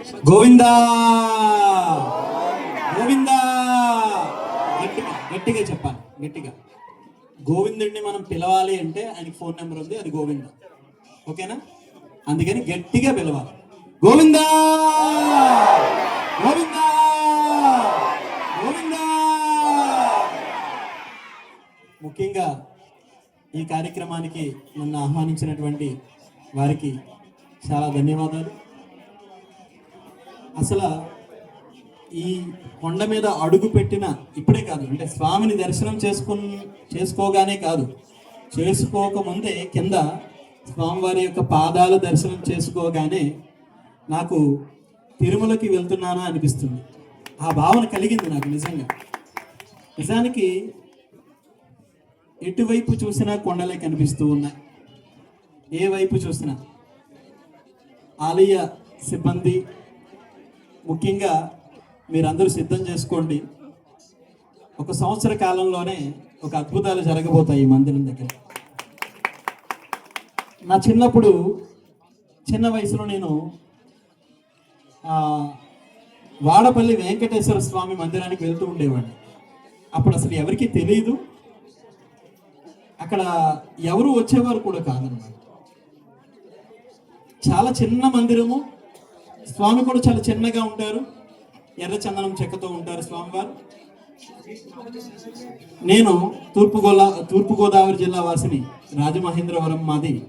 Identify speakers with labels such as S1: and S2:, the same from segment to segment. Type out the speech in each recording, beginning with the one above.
S1: గోవిందా! గోవిందా! గట్టిగా గట్టిగా చెప్పాలి గట్టిగా. గోవిందుడిని మనం పిలవాలి అంటే ఆయనకి ఫోన్ నెంబర్ ఉంది అది గోవింద. ఓకేనా? అందుకని గట్టిగా పిలవాలి. గోవిందా! గోవిందా! గోవిందా! ముఖ్యంగా ఈ కార్యక్రమానికి నన్ను ఆహ్వానించినటువంటి వారికి చాలా ధన్యవాదాలు. అసలు ఈ కొండ మీద అడుగు పెట్టిన ఇప్పుడే కాదు అంటే స్వామిని దర్శనం చేసుకుని చేసుకోగానే కాదు చేసుకోకముందే కింద స్వామివారి యొక్క పాదాల దర్శనం చేసుకోగానే నాకు తిరుమలకి వెళ్తున్నానా అనిపిస్తుంది. ఆ భావన కలిగింది నాకు నిజంగా. నిజానికి ఎటువైపు చూసినా కొండలే కనిపిస్తూ ఉన్నాయి. ఏ వైపు చూసినా? ఆలయ సిబ్బంది ముఖ్యంగా మీరందరూ సిద్ధం చేసుకోండి. ఒక సంవత్సర కాలంలోనే ఒక అద్భుతాలు జరగబోతాయి ఈ మందిరం దగ్గర. నా చిన్నప్పుడు చిన్న వయసులో నేను వాడపల్లి వెంకటేశ్వర స్వామి మందిరానికి వెళ్తూ ఉండేవాడిని. అప్పుడు అసలు ఎవరికీ తెలియదు అక్కడ ఎవరు వచ్చేవారు కూడా కాదన్నమాట చాలా చిన్న మందిరము స్వామి కూడా చాలా చిన్నగా ఉంటారు. ఎర్ర చందనం చెక్కతో ఉంటారు స్వామివారు. నేను తూర్పు గోలా తూర్పు గోదావరి జిల్లా వాసిని రాజమహేంద్రవరం మాది.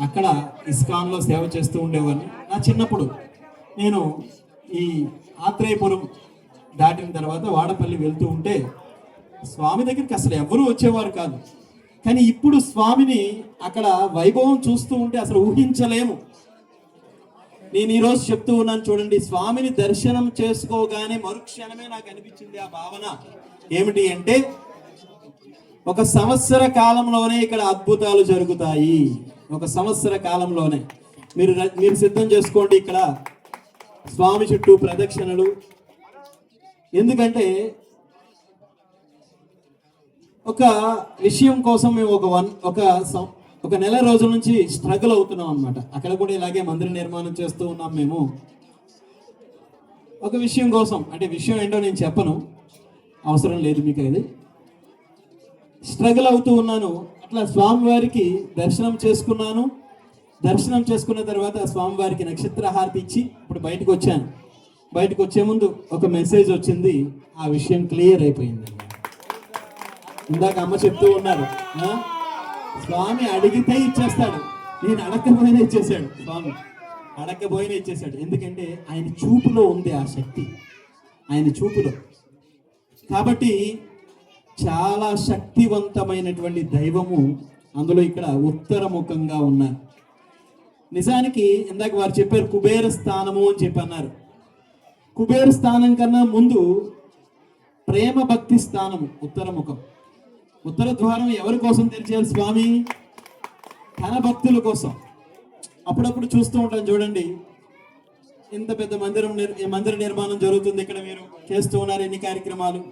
S1: అక్కడ ఇస్కాన్లో సేవ చేస్తూ ఉండేవాడిని. నా చిన్నప్పుడు నేను ఈ ఆత్రేయపురం దాటిన తర్వాత వాడపల్లి వెళ్తూ ఉంటే స్వామి దగ్గరికి అసలు ఎవరూ వచ్చేవారు కాదు. కానీ ఇప్పుడు స్వామిని అక్కడ వైభవం చూస్తూ ఉంటే అసలు ఊహించలేము. నేను ఈరోజు చెప్తూ ఉన్నాను చూడండి స్వామిని దర్శనం చేసుకోగానే మరుక్షణమే నాకు అనిపించింది ఆ భావన. ఏమిటి అంటే ఒక సంవత్సర కాలంలోనే ఇక్కడ అద్భుతాలు జరుగుతాయి. ఒక సంవత్సర కాలంలోనే. మీరు మీరు సిద్ధం చేసుకోండి ఇక్కడ స్వామి చుట్టూ ప్రదక్షిణలు. ఎందుకంటే ఒక విషయం కోసం మేము ఒక వన్ ఒక సం- ఒక నెల రోజుల నుంచి స్ట్రగుల్ అవుతున్నాం అన్నమాట. అక్కడ కూడా ఇలాగే మందిర నిర్మాణం చేస్తూ ఉన్నాం మేము. ఒక విషయం కోసం అంటే విషయం ఏంటో నేను చెప్పను. అవసరం లేదు మీకు అది. స్ట్రగుల్ అవుతూ ఉన్నాను. అట్లా స్వామివారికి దర్శనం చేసుకున్నాను. దర్శనం చేసుకున్న తర్వాత స్వామివారికి నక్షత్ర హారతి ఇచ్చి ఇప్పుడు బయటకు వచ్చాను. బయటకు వచ్చే ముందు ఒక మెసేజ్ వచ్చింది. ఆ విషయం క్లియర్ అయిపోయింది. ఇందాక అమ్మ చెప్తూ ఉన్నారు స్వామి అడిగితే ఇచ్చేస్తాడు. నేను అడగకపోయినా ఇచ్చేసాడు స్వామి అడగకపోయినా ఇచ్చేసాడు ఎందుకంటే ఆయన చూపులో ఉంది ఆ శక్తి. ఆయన చూపులో. కాబట్టి చాలా శక్తివంతమైనటువంటి దైవము అందులో ఇక్కడ ఉత్తరముఖంగా ఉన్నారు. నిజానికి ఇందాక వారు చెప్పారు కుబేర స్థానము అని చెప్పి అన్నారు. కుబేర స్థానం కన్నా ముందు ప్రేమ భక్తి స్థానము ఉత్తరముఖం. ఉత్తర ద్వారం ఎవరి కోసం తెరిచారు స్వామి? తన భక్తుల కోసం. అప్పుడప్పుడు చూస్తూ ఉంటాం చూడండి. ఇంత పెద్ద మందిరం నిర్- మందిర నిర్మాణం జరుగుతుంది ఇక్కడ మీరు చేస్తూ ఉన్నారు ఎన్ని కార్యక్రమాలు.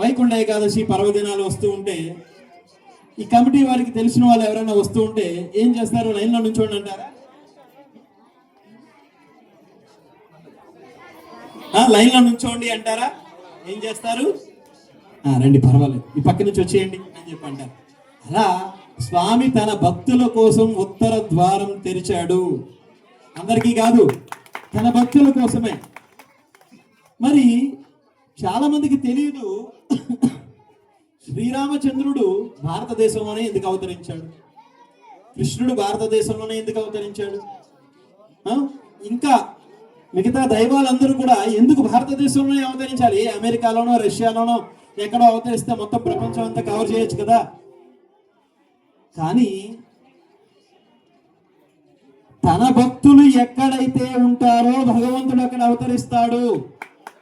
S1: వైకుంఠ ఏకాదశి పర్వదినాలు వస్తూ ఉంటే ఈ కమిటీ వారికి తెలిసిన వాళ్ళు ఎవరైనా వస్తూ ఉంటే ఏం చేస్తారు? లైన్లో నుంచోండి అంటారా? లైన్లో నుంచోండి అంటారా? ఏం చేస్తారు? రండి పర్వాలేదు. ఈ పక్క నుంచి వచ్చేయండి అని చెప్పి అంటారు అలా స్వామి తన భక్తుల కోసం ఉత్తర ద్వారం తెరిచాడు. అందరికీ కాదు తన భక్తుల కోసమే. మరి చాలా మందికి తెలియదు శ్రీరామచంద్రుడు భారతదేశంలోనే ఎందుకు అవతరించాడు? కృష్ణుడు భారతదేశంలోనే ఎందుకు అవతరించాడు? ఇంకా మిగతా దైవాలందరూ కూడా ఎందుకు భారతదేశంలోనే అవతరించాలి? అమెరికాలోనో రష్యాలోనో ఎక్కడో అవతరిస్తే మొత్తం ప్రపంచం అంతా కవర్ చేయొచ్చు కదా? కానీ తన భక్తులు ఎక్కడైతే ఉంటారో భగవంతుడు అక్కడ అవతరిస్తాడు.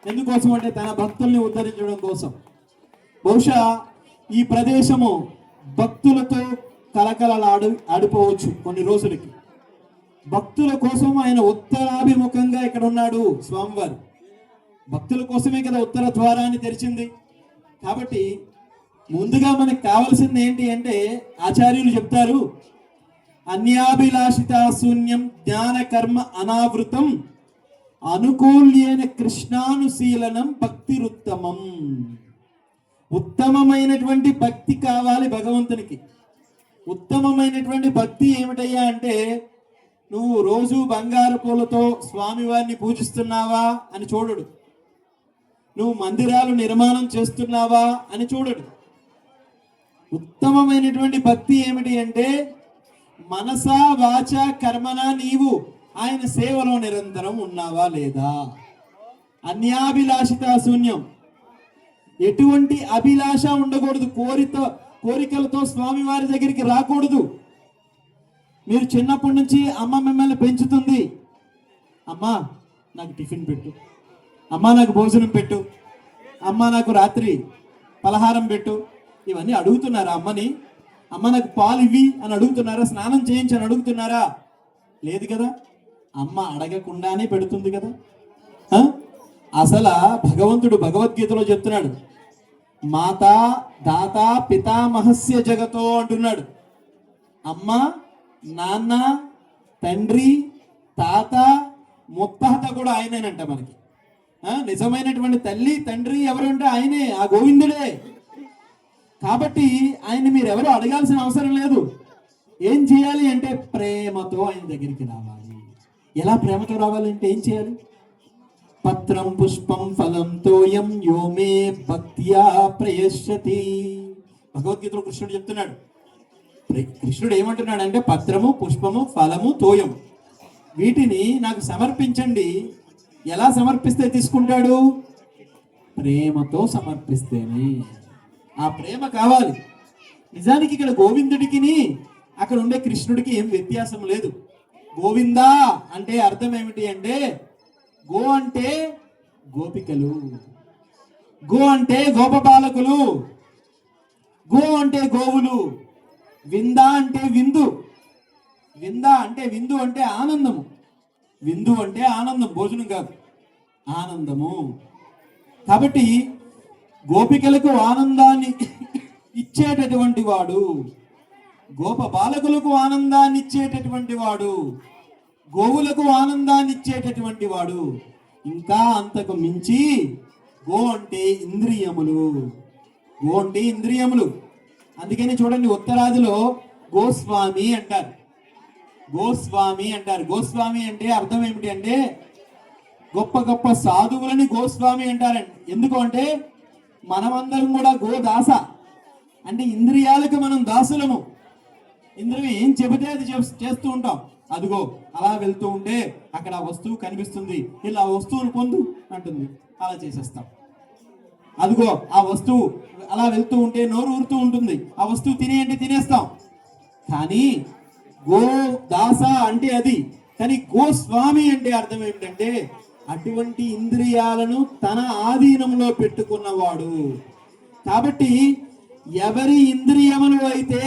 S1: ఎందుకోసం అంటే తన భక్తుల్ని ఉద్ధరించడం కోసం. బహుశా ఈ ప్రదేశము భక్తులతో కలకలలాడు ఆడిపోవచ్చు కొన్ని రోజులకి. భక్తుల కోసం ఆయన ఉత్తరాభిముఖంగా ఇక్కడ ఉన్నాడు స్వామివారు. భక్తుల కోసమే కదా ఉత్తర ద్వారాన్ని తెరిచింది. కాబట్టి ముందుగా మనకు కావాల్సింది ఏంటి అంటే ఆచార్యులు చెప్తారు అన్యాభిలాషిత శూన్యం జ్ఞాన కర్మ అనావృతం అనుకూల్యైన కృష్ణానుశీలనం భక్తిరుత్తమం. ఉత్తమమైనటువంటి భక్తి కావాలి భగవంతునికి. ఉత్తమమైనటువంటి భక్తి ఏమిటయ్యా అంటే నువ్వు రోజు బంగారు పూలతో స్వామివారిని పూజిస్తున్నావా అని చూడడు. నువ్వు మందిరాలు నిర్మాణం చేస్తున్నావా అని చూడడు. ఉత్తమమైనటువంటి భక్తి ఏమిటి అంటే మనసా వాచ కర్మన నీవు ఆయన సేవలో నిరంతరం ఉన్నావా లేదా? అన్యాభిలాషిత శూన్యం. ఎటువంటి అభిలాష ఉండకూడదు. కోరితో కోరికలతో స్వామివారి దగ్గరికి రాకూడదు. మీరు చిన్నప్పటి నుంచి అమ్మ మిమ్మల్ని పెంచుతుంది. అమ్మా నాకు టిఫిన్ పెట్టు. అమ్మా నాకు భోజనం పెట్టు. అమ్మా నాకు రాత్రి పలహారం పెట్టు. ఇవన్నీ అడుగుతున్నారా అమ్మని? అమ్మ నాకు పాలు ఇవి అని అడుగుతున్నారా? స్నానం చేయించి అని అడుగుతున్నారా? లేదు కదా. అమ్మ అడగకుండానే పెడుతుంది కదా. అసలు భగవంతుడు భగవద్గీతలో చెప్తున్నాడు. మాత దాత పితామహస్య జగతో అంటున్నాడు. అమ్మ నాన్న తండ్రి తాత ముత్తాత కూడా ఆయనేనంట మనకి. ఆ, నిజమైనటువంటి తల్లి తండ్రి ఎవరంటే ఆయనే ఆ గోవిందుడే. కాబట్టి ఆయన మీరు ఎవరు అడగాల్సిన అవసరం లేదు. ఏం చేయాలి అంటే ప్రేమతో ఆయన దగ్గరికి రావాలి. ఎలా ప్రేమతో రావాలంటే ఏం చేయాలి? పత్రం పుష్పం ఫలం తోయం యోమే భక్త్యా ప్రయశతి భగవద్గీతలో కృష్ణుడు చెప్తున్నాడు కృష్ణుడు ఏమంటున్నాడంటే పత్రము పుష్పము ఫలము తోయం వీటిని నాకు సమర్పించండి. ఎలా సమర్పిస్తే తీసుకుంటాడు? ప్రేమతో సమర్పిస్తేనే. ఆ ప్రేమ కావాలి. నిజానికి ఇక్కడ గోవిందుడికిని అక్కడ ఉండే కృష్ణుడికి ఏం వ్యత్యాసం లేదు. గోవిందా అంటే అర్థం ఏమిటి అంటే గో అంటే గోపికలు. గో అంటే గోపబాలకులు. గో అంటే గోవులు. విందా అంటే విందు. విందా అంటే విందు అంటే ఆనందము. విందు అంటే ఆనందం భోజనం కాదు. ఆనందము. కాబట్టి గోపికలకు ఆనందాన్ని ఇచ్చేటటువంటి వాడు గోప బాలకులకు ఆనందాన్ని ఇచ్చేటటువంటి వాడు గోవులకు ఆనందాన్ని ఇచ్చేటటువంటి వాడు. ఇంకా అంతకు మించి గో అంటే ఇంద్రియములు. గో అంటే ఇంద్రియములు. అందుకని చూడండి ఉత్తరాదిలో గోస్వామి అంటారు. గోస్వామి అంటారు. గోస్వామి అంటే అర్థం ఏమిటి అంటే గొప్ప గొప్ప సాధువులని గోస్వామి అంటారండి ఎందుకు అంటే మనమందరం కూడా గోదాస. అంటే ఇంద్రియాలకు మనం దాసులము. ఇంద్రియం ఏం చెబితే అది చేస్తూ ఉంటాం. అదిగో అలా వెళ్తూ ఉంటే అక్కడ ఆ వస్తువు కనిపిస్తుంది. ఇలా వస్తువును పొందు అంటుంది. అలా చేసేస్తాం. అదిగో ఆ వస్తువు అలా వెళ్తూ ఉంటే నోరు ఊరుతూ ఉంటుంది. ఆ వస్తువు తినేయండి తినేస్తాం. కానీ గో దాస అంటే అది. కానీ గోస్వామి అంటే అర్థం ఏమిటంటే అటువంటి ఇంద్రియాలను తన ఆధీనంలో పెట్టుకున్నవాడు. కాబట్టి ఎవరి ఇంద్రియములు అయితే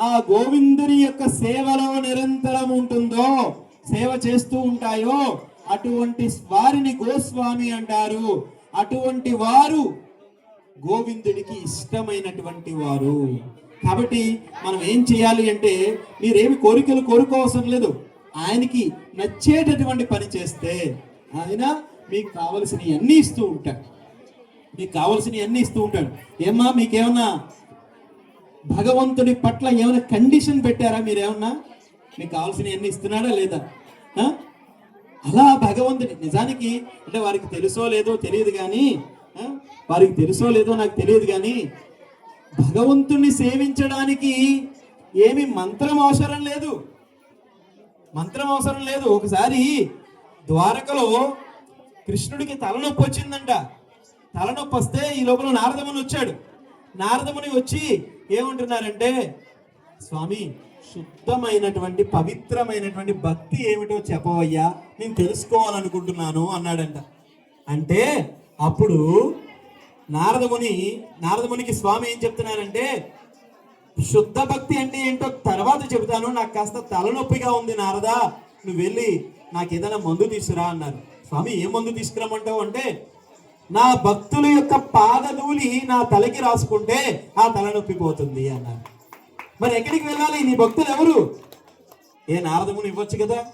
S1: ఆ గోవిందుని యొక్క సేవలో నిరంతరం ఉంటుందో సేవ చేస్తూ ఉంటాయో అటువంటి వారిని గోస్వామి అంటారు. అటువంటి వారు గోవిందుడికి ఇష్టమైనటువంటి వారు. కాబట్టి మనం ఏం చేయాలి అంటే మీరేమి కోరికలు కోరుకోవసరం లేదు. ఆయనకి నచ్చేటటువంటి పని చేస్తే ఆయన మీకు కావలసినవి అన్నీ ఇస్తూ ఉంటాడు. మీకు కావలసినవి అన్నీ ఇస్తూ ఉంటాడు. ఏమ్మా మీకేమన్నా భగవంతుడి పట్ల ఏమైనా కండిషన్ పెట్టారా మీరేమన్నా? మీకు కావాల్సినవి అన్నీ ఇస్తున్నాడా లేదా? అలా భగవంతుని నిజానికి అంటే వారికి తెలుసో లేదో తెలియదు కానీ వారికి తెలుసో లేదో నాకు తెలియదు కానీ భగవంతుణ్ణి సేవించడానికి ఏమి మంత్రం అవసరం లేదు. మంత్రం అవసరం లేదు. ఒకసారి ద్వారకలో కృష్ణుడికి తలనొప్పి వచ్చిందంట. తలనొప్పి వస్తే ఈ లోపల నారదముని వచ్చాడు. నారదముని వచ్చి ఏమంటున్నారంటే స్వామి శుద్ధమైనటువంటి పవిత్రమైనటువంటి భక్తి ఏమిటో చెప్పవయ్యా. నేను తెలుసుకోవాలనుకుంటున్నాను అన్నాడంట. అంటే అప్పుడు నారదముని నారదమునికి స్వామి ఏం చెప్తున్నారంటే శుద్ధ భక్తి అంటే ఏంటో తర్వాత చెబుతాను. నాకు కాస్త తలనొప్పిగా ఉంది నారదా. నువ్వు వెళ్ళి నాకు ఏదైనా మందు తీసుకురా అన్నారు. స్వామి ఏ మందు తీసుకురమ్మంటావు? అంటే నా భక్తుల యొక్క పాదధూళి నా తలకి రాసుకుంటే ఆ తలనొప్పి పోతుంది అన్నారు. మరి ఎక్కడికి వెళ్ళాలి? నీ భక్తులు ఎవరు? ఏ నారదముని ఇవ్వచ్చు కదా?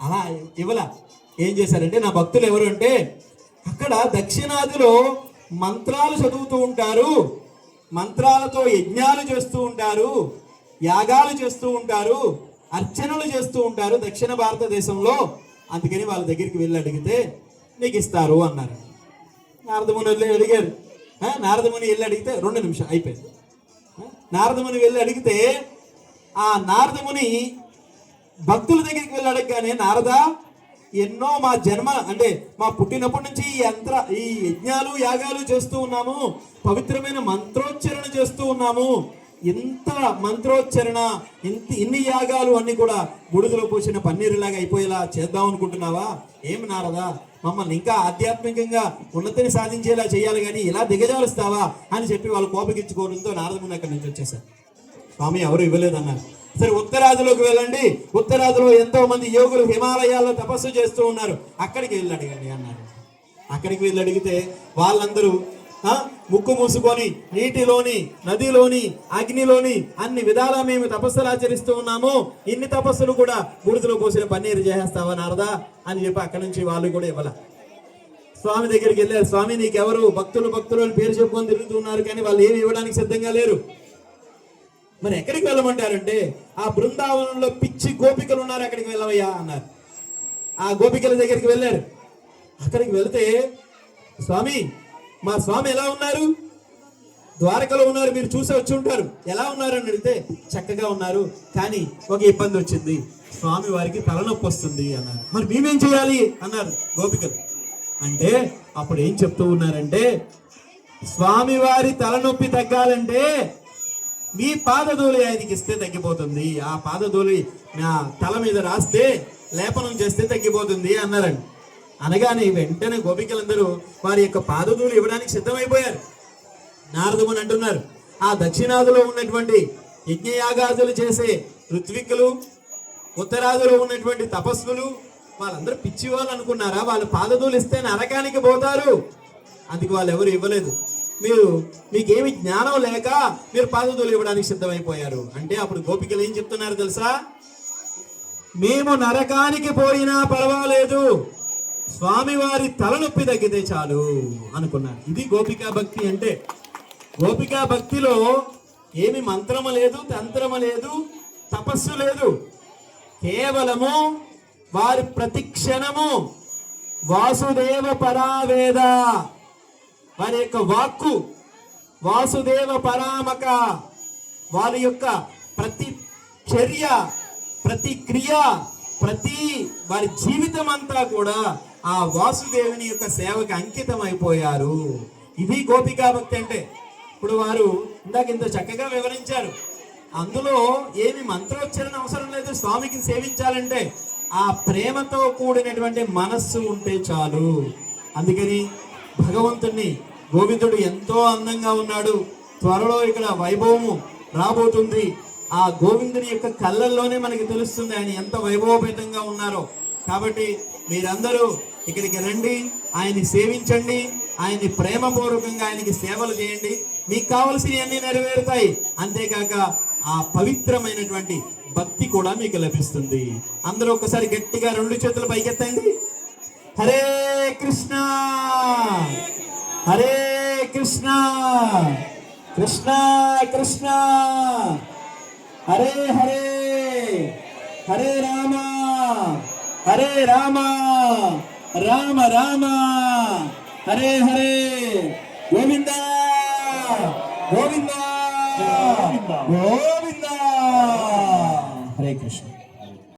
S1: అలా ఇవ్వలా. ఏం చేశారంటే నా భక్తులు ఎవరు అంటే అక్కడ దక్షిణాదిలో మంత్రాలు చదువుతూ ఉంటారు. మంత్రాలతో యజ్ఞాలు చేస్తూ ఉంటారు. యాగాలు చేస్తూ ఉంటారు. అర్చనలు చేస్తూ ఉంటారు దక్షిణ భారతదేశంలో. అందుకని వాళ్ళ దగ్గరికి వెళ్ళి అడిగితే నీకు ఇస్తారు అన్నారు. నారదముని వెళ్ళి అడిగారు. నారదముని వెళ్ళి అడిగితే రెండు నిమిషం అయిపోయింది. నారదముని వెళ్ళి అడిగితే ఆ నారదముని భక్తుల దగ్గరికి వెళ్ళి అడగగానే నారద ఎన్నో మా జన్మ అంటే మా పుట్టినప్పటి నుంచి ఈ యంత్ర ఈ యజ్ఞాలు యాగాలు చేస్తూ ఉన్నాము. పవిత్రమైన మంత్రోచ్చరణ చేస్తూ ఉన్నాము. ఇంత మంత్రోచ్చరణ ఇంత ఇన్ని యాగాలు అన్ని కూడా బుడుగులో పోసిన పన్నీరులాగా అయిపోయేలా చేద్దాం అనుకుంటున్నావా? ఏం నారదా? మమ్మల్ని ఇంకా ఆధ్యాత్మికంగా ఉన్నతిని సాధించేలా చేయాలి కానీ ఇలా దిగజారుస్తావా అని చెప్పి వాళ్ళు కోపగించుకోవడంతో నారదముని అక్కడి నుంచి వచ్చేసారు స్వామి ఎవరు ఇవ్వలేదన్నారు. సరే ఉత్తరాదిలోకి వెళ్ళండి. ఉత్తరాదిలో ఎంతో మంది యోగులు హిమాలయాల్లో తపస్సు చేస్తూ ఉన్నారు. అక్కడికి వెళ్ళి అడగండి అన్నారు. అక్కడికి వెళ్ళి అడిగితే వాళ్ళందరూ ముక్కు మూసుకొని నీటిలోని నదిలోని అగ్నిలోని అన్ని విధాలా మేము తపస్సులు ఆచరిస్తూ ఉన్నాము. ఇన్ని తపస్సులు కూడా బూడిదలో పోసిన పన్నీరు చేసేస్తావా నారదా? అని చెప్పి అక్కడి నుంచి వాళ్ళు కూడా ఇవ్వాల. స్వామి దగ్గరికి వెళ్ళారు. స్వామి నీకెవరు? భక్తులు భక్తులు అని పేరు చెప్పుకొని తిరుగుతున్నారు కానీ వాళ్ళు ఏమి ఇవ్వడానికి సిద్ధంగా లేరు. మరి ఎక్కడికి వెళ్ళమంటారంటే ఆ బృందావనంలో పిచ్చి గోపికలు ఉన్నారు అక్కడికి వెళ్ళవయ్యా అన్నారు. ఆ గోపికల దగ్గరికి వెళ్ళారు. అక్కడికి వెళితే స్వామి మా స్వామి ఎలా ఉన్నారు? ద్వారకలో ఉన్నారు మీరు చూసి వచ్చి ఉంటారు. ఎలా ఉన్నారు అని అడిగితే చక్కగా ఉన్నారు. కానీ ఒక ఇబ్బంది వచ్చింది. స్వామి వారికి తలనొప్పి వస్తుంది అన్నారు. మరి మేమేం చేయాలి? అన్నారు గోపికలు. అంటే అప్పుడు ఏం చెప్తూ ఉన్నారంటే స్వామి వారి తలనొప్పి తగ్గాలంటే మీ పాదధూళి ఆయనకి ఇస్తే తగ్గిపోతుంది. ఆ పాదధూళి నా తల మీద రాస్తే లేపనం చేస్తే తగ్గిపోతుంది అన్నారండి. అనగానే వెంటనే గోపికలందరూ వారి యొక్క పాదధూలు ఇవ్వడానికి సిద్ధమైపోయారు. నారదముని అంటున్నారు ఆ దక్షిణాదిలో ఉన్నటువంటి యజ్ఞయాగాదులు చేసే ఋత్విక్కులు ఉత్తరాదిలో ఉన్నటువంటి తపస్సులు వాళ్ళందరూ పిచ్చి వాళ్ళు అనుకున్నారా? వాళ్ళు పాదధూలు ఇస్తే నరకానికి పోతారు. అందుకు వాళ్ళు ఎవరు ఇవ్వలేదు. మీరు మీకేమి జ్ఞానం లేక మీరు పాదధూలు ఇవ్వడానికి సిద్ధమైపోయారు. అంటే అప్పుడు గోపికలు ఏం చెప్తున్నారు తెలుసా? మేము నరకానికి పోయినా పర్వాలేదు. స్వామివారి తలనొప్పి తగ్గితే చాలు అనుకున్నారు ఇది గోపికా భక్తి అంటే గోపికా భక్తిలో ఏమి మంత్రము లేదు తంత్రము లేదు తపస్సు లేదు. కేవలము వారి ప్రతిక్షణము వాసుదేవ పరావేద వారి యొక్క వాక్కు వాసుదేవ పరామక వారి యొక్క ప్రతి చర్య ప్రతి క్రియ ప్రతి వారి జీవితం అంతా కూడా ఆ వాసుదేవుని యొక్క సేవకి అంకితం అయిపోయారు ఇది గోపికా భక్తి అంటే. ఇప్పుడు వారు ఇందాక ఇంత చక్కగా వివరించారు. అందులో ఏమి మంత్రోచ్చరణ అవసరం లేదు స్వామికి సేవించాలంటే ఆ ప్రేమతో కూడినటువంటి మనస్సు ఉంటే చాలు. అందుకని భగవంతుణ్ణి గోవిందుడు ఎంతో అందంగా ఉన్నాడు. త్వరలో ఇక్కడ వైభవము రాబోతుంది. ఆ గోవిందుని యొక్క కళ్ళల్లోనే మనకి తెలుస్తుంది ఆయన ఎంత వైభవపేతంగా ఉన్నారో. కాబట్టి మీరందరూ ఇక్కడికి రండి ఆయన్ని సేవించండి ఆయన్ని ప్రేమపూర్వకంగా ఆయనకి సేవలు చేయండి. మీకు కావలసినవన్నీ నెరవేరుతాయి. అంతేకాక ఆ పవిత్రమైనటువంటి భక్తి కూడా మీకు లభిస్తుంది. అందరూ ఒకసారి గట్టిగా రెండు చేతులు పైకెత్తండి. హరే కృష్ణ! హరే కృష్ణ! కృష్ణ కృష్ణ! హరే హరే! హరే రామ! హరే రామ! రామ రామ. హరే హరే. గోవింద. గోవింద. గోవింద. హరే కృష్ణ.